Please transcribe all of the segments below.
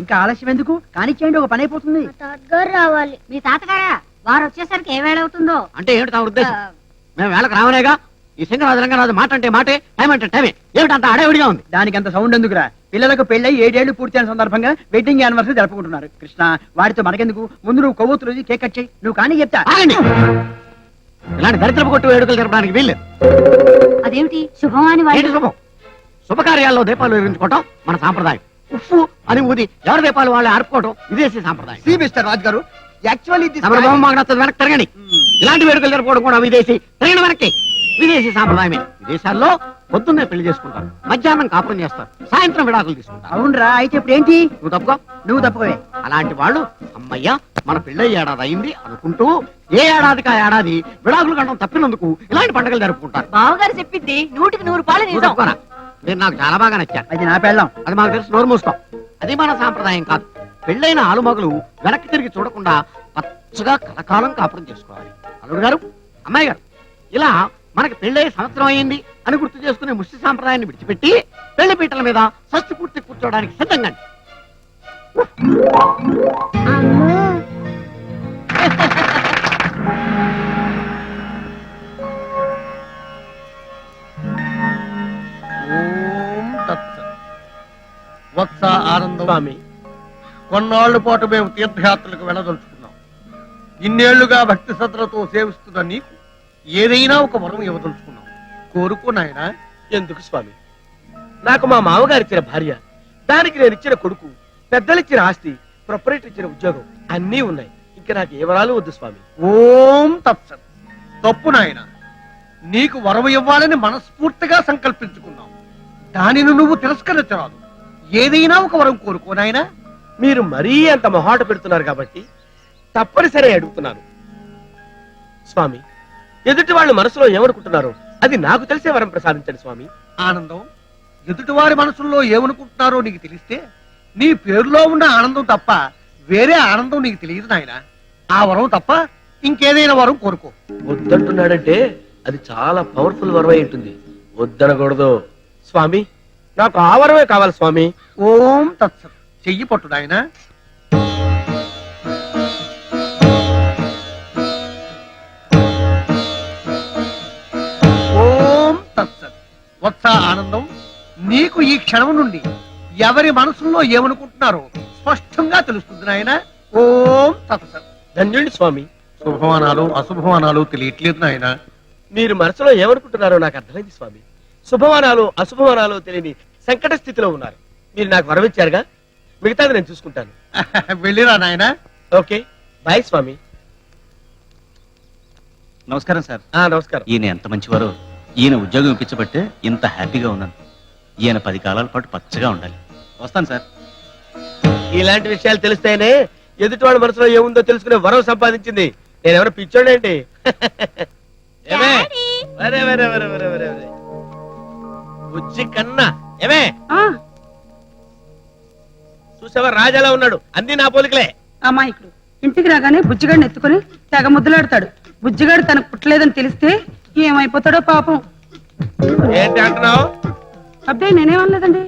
ఇంకా ఆలస్యం ఎందుకు? కానిచ్చేయండి ఒక పని అయిపోతుంది. తాతగారు రావాలి. మీ తాతగారా? వారు వచ్చేసరికి ఏ వేళ అవుతుందో? అంటే ఏమిటి తమ ఉద్దేశం? మేము వేళకు రావనేగా? ఈ సింగరాజు రంగరాజు మాట అంటే మాటే టైం అంటే టైమే. ఏమిటంత అడవిడిగా ఉంది? దానికి అంత సౌండ్ ఎందుకురా? పిల్లలకు పెళ్ళై ఏడేళ్ళు పూర్తయిన సందర్భంగా వెడ్డింగ్ యానివర్సరీ జరుపుకుంటున్నారు. కృష్ణ వాడితో మనకెందుకు? ముందు నువ్వు కొవ్వొత్తు రోజు కేక్ కట్ చేయి. నువ్వు కానీ చెప్తా. ఆగండి. ఇలాంటి దరిద్రపు కొట్టు వేడుకలు జరపడానికి వీల్లేదు. అదేమిటి? శుభమాని ఏంటి వాళ్ళు శుభం? శుభకార్యాల్లో దీపాలు వెలిగించుకోవటం మన సాంప్రదాయం. ఉప్పు అని ఊది. ఎవరి దీపాలు వాళ్ళు ఆర్పుకోవటం? విదేశీ సాంప్రదాయం. సి మిస్టర్ రాజ్ గారు యాక్చువల్లీ మాకు నచ్చదు వెనక్కి తిరగండి. ఇలాంటి వేడుకలు జరుపుకోవడం కూడా విదేశీ. తిరగండి వెనక్కి. విదేశీ సాంప్రదాయమే. విదేశాల్లో పొద్దున్నే పెళ్ళి చేసుకుంటారు. మధ్యాహ్నం కాపురం చేస్తారు. సాయంత్రం విడాకులు తీసుకుంటారు. అవునరా అయితే ఇప్పుడు ఏంటి? నువ్వు తప్పుకో. నువ్వు తప్పుకోవే. అలాంటి వాళ్ళు అమ్మయ్య మన పెళ్ళై ఏడాది అయింది అనుకుంటూ ఏ ఏడాదికి ఆ ఏడాది విడాకులు కండం తప్పినందుకు ఇలాంటి పండుగలు జరుపుకుంటారు. బావగారు చెప్పింది నూటికి నూరు పాలు నువ్వు తప్పుకోరా. మీరు నాకు చాలా బాగా నచ్చారు. అది నా పెళ్ళం. అది మాకు తెలిసి నోరు మూసుకో. అది మన సాంప్రదాయం కాదు. పెళ్ళైన ఆలుమగలు వెనక్కి తిరిగి చూడకుండా పచ్చగా కలకాలం కాపురం చేసుకోవాలి. అల్లుడు గారు అమ్మాయి గారు ఇలా మనకి పెళ్ళై సంవత్సరం అయింది అని గుర్తు చేసుకునే ముష్టి సాంప్రదాయాన్ని విడిచిపెట్టి పెళ్ళి పీటల మీద షష్టి పూర్తి కూర్చోవడానికి సిద్ధంగా వత్స ఆనందం. స్వామి. కొన్నాళ్ళ పాటు మేము తీర్థయాత్రలకు వెళ్ళదలుచుకున్నాం. ఇన్నేళ్ళుగా భక్తి శ్రద్ధలతో సేవిస్తున్న నీకు ఏదైనా ఒక వరం ఇవ్వదలుచుకున్నాం. కోరుకో నాయనా. ఎందుకు స్వామి? నాకు మా మామగారు ఇచ్చిన భార్య దానికి నేను ఇచ్చిన కొడుకు పెద్దలిచ్చిన ఆస్తి ప్రొపరేటర్ ఇచ్చిన ఉద్యోగం అన్నీ ఉన్నాయి. ఇంకా నాకు ఏ వరాలు వద్దు స్వామి. ఓం తత్సత్. తప్పు నాయన. నీకు వరం ఇవ్వాలని మనస్ఫూర్తిగా సంకల్పించుకున్నాం. దానిని నువ్వు తిరస్కరించరాదు. ఏదైనా ఒక వరం కోరుకో నాయనా. మీరు మరీ అంత మొహాట పెడుతున్నారు కాబట్టి తప్పనిసరి అడుగుతున్నాను. స్వామి ఎదుటి వాళ్ళ మనసులో ఏమనుకుంటున్నారో అది నాకు తెలిసే వరం ప్రసాదించండి స్వామి. ఆనందం? ఎదుటివారి మనసుల్లో ఏమనుకుంటున్నారో నీకు తెలిస్తే నీ పేరులో ఉన్న ఆనందం తప్ప వేరే ఆనందం నీకు తెలియదు నాయన. ఆ వరం తప్ప ఇంకేదైనా వరం కోరుకో. వద్దంటున్నాడంటే అది చాలా పవర్ఫుల్ వరం అయి ఉంటుంది. వద్దనకూడదు. స్వామి నాకు ఆ వరమే కావాలి స్వామి. ఓం తత్సత్. చెయ్యి పట్టు నాయన. ఓం తత్సత్. వత్స ఆనందం. నీకు ఈ క్షణం నుండి ఎవరి మనసుల్లో ఏమనుకుంటున్నారో స్పష్టంగా తెలుస్తుంది నాయన. ఓం తత్సత్. ధన్యుడి స్వామి. శుభమానాలు అశుభమానాలు తెలియట్లేదు నాయన. మీరు మనసులో ఏమనుకుంటున్నారో నాకు అర్థమైంది స్వామి. శుభమానాలు అశుభమానాలు తెలియని సంకట స్థితిలో ఉన్నారు. మీరు నాకు వరమిచ్చారుగా? మిగతాది నేను చూసుకుంటాను. వెళ్ళిరా నాయన. ఓకే. బాయ్ స్వామి. నమస్కారం సార్. ఆ నమస్కారం. ఈయన ఎంత మంచివారో ఈయన ఉద్యోగం ఇప్పించబట్టే ఇంత హ్యాపీగా ఉన్నాను. ఈయన పది కాలాల పాటు పచ్చగా ఉండాలి. వస్తాను సార్. ఇలాంటి విషయాలు తెలిస్తేనే ఎదుటివాడి మనసులో ఏముందో తెలుసుకునే వరం సంపాదించింది. నేనెవరో పిచ్చోడేంటి? ఏమే వరే వరే వరే వరే వరే వరే. బుజ్జి కన్నా. ఏమే? చూసావా రాజాలా ఉన్నాడు. అన్ని నా పోలికలే. అమాయకుడు. ఇంటికి రాగానే బుజ్జిగాడిని ఎత్తుకుని తెగ ముద్దులాడతాడు. బుజ్జిగాడు తనకు పుట్టలేదని తెలిస్తే ఏమైపోతాడో పాపం. ఏంటి అంటున్నావు? అబ్బే నేనేమనలేదండి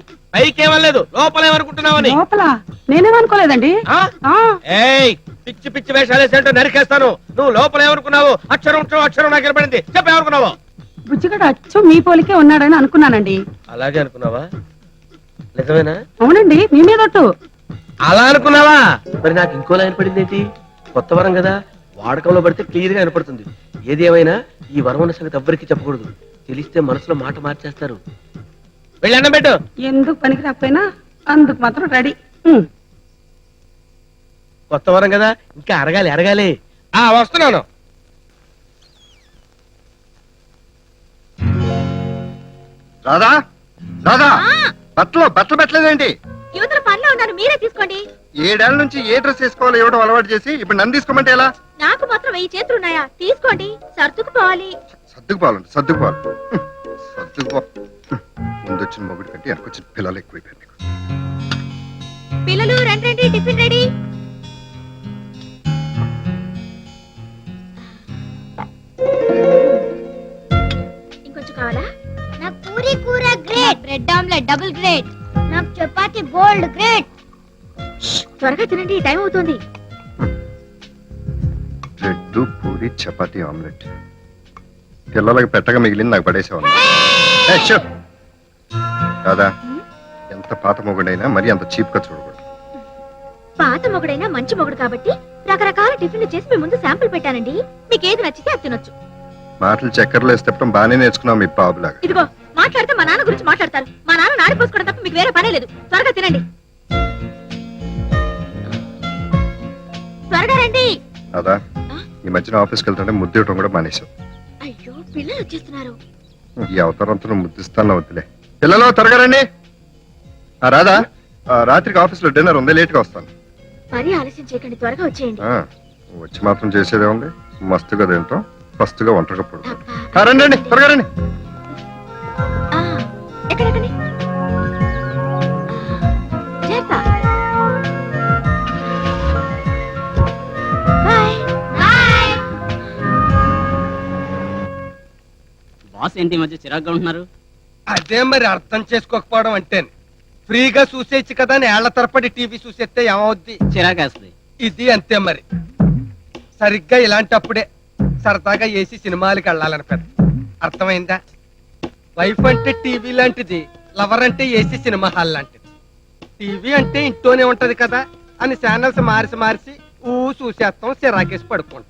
లోపలేమనుకుంటున్నావని లోపల నేనేమనుకోలేదండి ఆ? ఆ. ఏయ్ పిచ్చి పిచ్చి వేషాలు వేసేంటో నరికేస్తాను. నువ్వు లోపల ఏమనుకున్నావు? అక్షరం అక్షరం అక్షరం నాకు వినపడింది. చెప్పేమనుకున్నావు బుజ్జిగాడు అచ్చం మీ పోలికే ఉన్నాడని అనుకున్నానండి. అలాగే అనుకున్నావా? నిజమేనా? అవునండి మీ మీద ఒట్టు. అలా అనుకున్నావా? మరి నాకు ఇంకో లైన్ పడింది ఏంటి కొత్త వరం కదా? వాడకంలో పడితే క్లియర్గా వినపడుతుంది. ఏది ఏమైనా ఈ వరం ఉన్న సంగతి ఎవ్వరికి చెప్పకూడదు. తెలిస్తే మనసులో మాట మార్చేస్తారు. పెట్టు. ఎందుకు పనికి రాకపోయినా అందుకు మాత్రం రెడీ. కొత్త వరం కదా? ఇంకా అరగాలి అరగాలి. ఆ వస్తున్నాను. రాదా రాదా బట్టలు బట్టలు పెట్టలేదేంటి? యువతల పనిలో ఉన్నారు మీరే తీసుకోండి. ఏడేళ్ళ నుంచి ఏ డ్రెస్ వేసుకోవాలో ఇవ్వడం అలవాటు చేసి ఇప్పుడు నన్ను తీసుకోమంటే ఎలా? నాకు మాత్రం వెయ్యి చేతులు ఉన్నాయా? తీసుకోండి సర్దుకుపోవాలి. సర్దుకుపోవాలండి సర్దుకుపోవాలి. సర్దుకుపో. ముందొచ్చిన మొగుడు కంటే వెనకొచ్చిన పిల్లలు ఎక్కువైపోయారు పిల్లలు రండి రండి tiffin ready. Bread omelette double great నాకు చపాతి బోల్డ్ గ్రేట్ త్వరగా తినండి టైం అవుతుంది. Bread puri chapati omelette. పిల్లలకి పెట్టగా మిగిలింది నాకు పడేసేవాళ్ళు. కాదా ఎంత పాత మొగుడైనా మరి అంత చీప్గా చూడకూడదు. పాత మొగుడైనా మంచి మొగుడు కాబట్టి రకరకాల టిఫిన్లు చేసి మీ ముందు శాంపుల్ పెట్టానండి. మీకు ఏది నచ్చితే అది తినొచ్చు. మాటలు చక్కెరలు వేసి తిప్పడం బాగానే నేర్చుకున్నావు మీ బాబులాగా. ఇదిగో మాట్లాడితే మా నాన్న గురించి మాట్లాడతారు. మా నాన్న నాడిపోసుకోవడం తప్ప మీకు వేరే పనే లేదు. త్వరగా తినండి. త్వరగా రండి. అదా ఈ మధ్యన ఆఫీస్కి వెళ్తుంటే ముద్దు ఇవ్వడం కూడా మానేశావు. అయ్యో పిల్లలు వచ్చేస్తున్నారు. ఈ అవతారంతో ముద్దిస్తాను వద్దులే. పిల్లలు త్వరగా రండి. ఆ, రాదా ఆ, రాత్రికి ఆఫీస్లో డిన్నర్ ఉంది లేట్గా వస్తాను. మరీ ఆలస్యం చేయకండి త్వరగా వచ్చేయండి. ఆ, వచ్చి మాత్రం చేసేదే ఉంది మస్తుగా తింటాం ఫస్ట్గా వంటగా పడుకో అబ్బా. ఆ, రండి రండి త్వరగా రండి. బాస్ ఏంటి మధ్య చిరాగ్గా ఉంటున్నారు? అదే మరి అర్థం చేసుకోకపోవడం అంటే ఫ్రీగా చూసేయచ్చు కదా అని ఏళ్ళ తరపడి టీవీ చూసేస్తే ఏమవుద్ది? చిరాకేస్తుంది ఇది అంతే మరి. సరిగ్గా ఇలాంటప్పుడే సరదాగా ఏసి సినిమాలకి వెళ్ళాలని పెద్ద అర్థమైందా? వైఫ్ అంటే టీవీ లాంటిది లవర్ అంటే ఏసీ సినిమా హాల్ లాంటిది. టీవీ అంటే ఇంట్లోనే ఉంటది కదా అని ఛానల్స్ మార్చి మార్చి ఊ చూసేస్తాం సిరాకేసి పడుకుంటాం.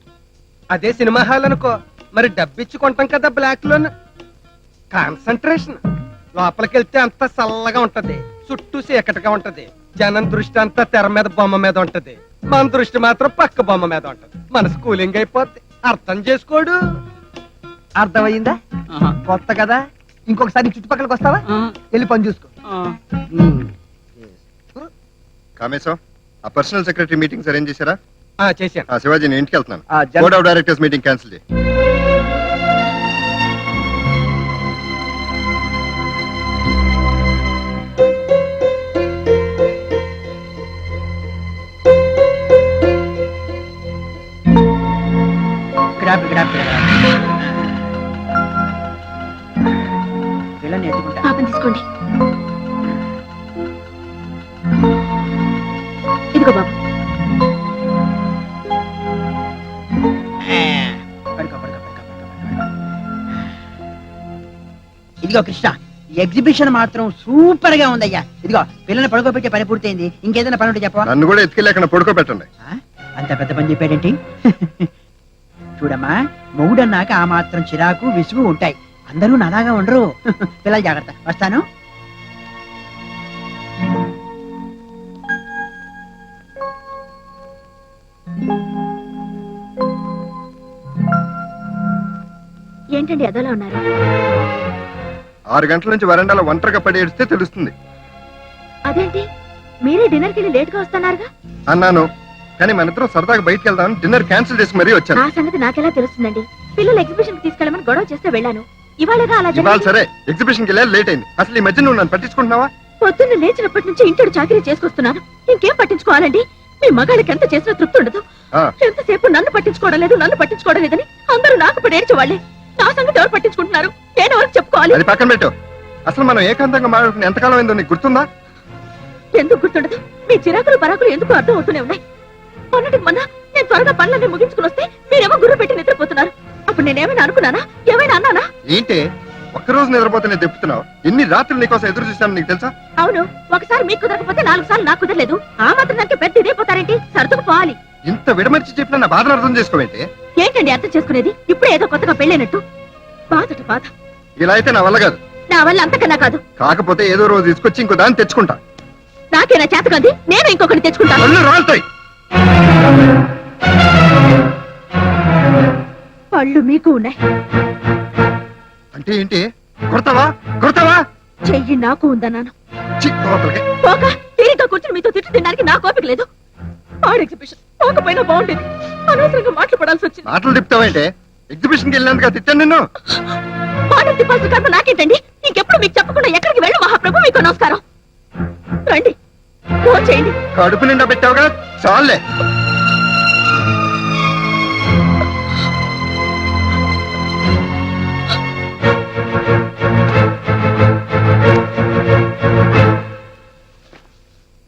అదే సినిమా హాల్ అనుకో మరి డబ్బిచ్చి కొంటాం కదా బ్లాక్ లోన్ కాన్సన్ట్రేషన్. లోపలికి వెళ్తే అంత చల్లగా ఉంటది. చుట్టూ చీకటిగా ఉంటది. జనం దృష్టి అంతా తెర మీద బొమ్మ మీద ఉంటది. మన దృష్టి మాత్రం పక్క బొమ్మ మీద ఉంటది. మన స్కూలింగ్ అయిపోద్ది. అర్థం చేసుకోడు. అర్థమైందా. కొత్త కదా? ఇంకొకసారి చుట్టుపక్కలకి వస్తావా? వెళ్ళి పని చూసుకో. ఆ. కామేశం ఆ పర్సనల్ సెక్రటరీ మీటింగ్స్ అరేంజ్ చేశారా? ఆ చేశాను. ఆ శివాజీ నేను ఇంటికి వెళ్తున్నాను. Board of directors meeting cancel చేయి. ఇదిగో బాబు. ఇదిగో కృష్ణ ఈ ఎగ్జిబిషన్ మాత్రం సూపర్గా ఉందయ్యా. ఇదిగో పిల్లల్ని పడుకోబెట్టే పని పూర్తయింది. ఇంకేదైనా పని ఉంటే చెప్పవా? నన్ను కూడా ఎత్తుకెళ్ళి పడుకోబెట్టండి. ఆ? అంత పెద్ద పని చెప్పాడేంటి? చూడమ్మా మొగుడన్నాక ఆ మాత్రం చిరాకు విసుగు ఉంటాయి. అందరూ నాలాగా ఉండరు. పిల్లలు జాగ్రత్త. వస్తాను. ఏంటండి అదోలా ఉన్నారు? ఆరు గంటల నుంచి వరండాలో ఒంటరిగా పడి ఏడిస్తే తెలుస్తుంది. అదేంటి? మీరే డిన్నర్కి వెళ్ళి లేట్గా వస్తున్నారుగా? అన్నాను. కానీ మన ఇద్దరం సరదాగా బయటికి వెళ్దాం డిన్నర్ క్యాన్సిల్ చేసి మరీ వచ్చాను. నా సంగతి నాకెలా తెలుస్తుందండి? పిల్లలు ఎగ్జిబిషన్కి తీసుకెళ్ళమని గొడవ చేస్తే వెళ్ళాను. ఇవాళగా అలా ఇవాళ జరిగింది. సరే ఎగ్జిబిషన్కి లేట్ అయింది. అసలు ఈ మధ్య నువ్వు నన్ను పట్టించుకుంటున్నావా? పొద్దున్న లేచినప్పటి నుంచి ఇంటికి చాకరీ చేసుకొస్తున్నాను. ఇంకేం పట్టించుకోవాలండి? మీ మగాళ్ళకి ఎంత చేసినా తృప్తి ఉండదు. ఆ. ఎంతసేపు నన్ను పట్టించుకోవడం లేదు నన్ను పట్టించుకోవడం లేదని అందరూ నాకు పడి ఏడ్చేవాళ్ళే నా సంగతి ఎవరు పట్టించుకుంటున్నారు? నేను ఎవరికి చెప్పుకోవాలి? అది పక్కన పెట్టు. అసలు మనం ఏకాంతంగా మాట్లాడుకుని ఎంతకాలం అయిందో నీకు గుర్తుందా? ఎందుకు గుర్తుండదు? మీ చిరాకులు పరాకులు ఎందుకు అర్థం అవుతూనే ఉన్నాయి? మొన్నటికి మొన్న నేను త్వరగా పనులన్నీ ముగించుకుని వస్తే మీరేమో గుర్రు పెట్టి నిద్రపోతున్నారు. అప్పుడు నేనేమైనా అనుకున్నానా? ఏమైనా అన్నానా? ఏంటి? ఒక్కరోజు నిద్రపోతేనే దెప్పుతున్నావు ఎన్ని రాత్రులు నీకోసం ఎదురు చూస్తాను నీకు తెలుసా? అవును. ఒకసారి మీకు కుదరకపోతే నాలుగు సార్లు నాకు కుదరలేదు. ఆ మాత్రం దానికి పెద్ద ఇదే పోతారేంటి? సర్దుకు పోవాలి. ఇంత విడమర్చి చెప్పిన నా బాధను అర్థం చేసుకోవేంటి? ఏంటండి అర్థం చేసుకునేది? ఇప్పుడే ఏదో కొత్తగా పెళ్ళైనట్టు. బాధట బాధ. ఇలా అయితే నా వల్ల కాదు. నా వల్ల అంతకన్నా కాదు. కాకపోతే ఏదో రోజు తీసుకొచ్చి ఇంకో దాన్ని తెచ్చుకుంటా. నాకేనా చేత కాదు నేను ఇంకొకటి తెచ్చుకుంటాను పళ్ళు రాలుతాయి. పళ్ళు మీకు ఉన్నాయి. అంటే ఏంటి? కొడతావా? కొడతావా? చెయ్యి నాకు ఉందన్నాను. చి, లోపలికి. పోక తీరిక కూర్చుని మీతో తిట్టు తినడానికి నాకు ఓపిక లేదు. ఆడ్ ఎగ్జిబిషన్ పోకపోయినా బాగుండేది. అనవసరంగా మాటలు పడాల్సి వచ్చింది. మాటలు తిప్పుతావేంటే? ఎగ్జిబిషన్కి వెళ్ళినందుకు తిట్టాను నిన్ను. మాటలు తిప్పాల్సిన కర్మ నాకేంటండి? ఇంకెప్పుడు మీకు చెప్పకుండా ఎక్కడికి వెళ్ళు మహాప్రభు మీకు నమస్కారం? రండి. ఫోన్ చేయండి. కడుపు నిండా పెట్టావుగా? చాలే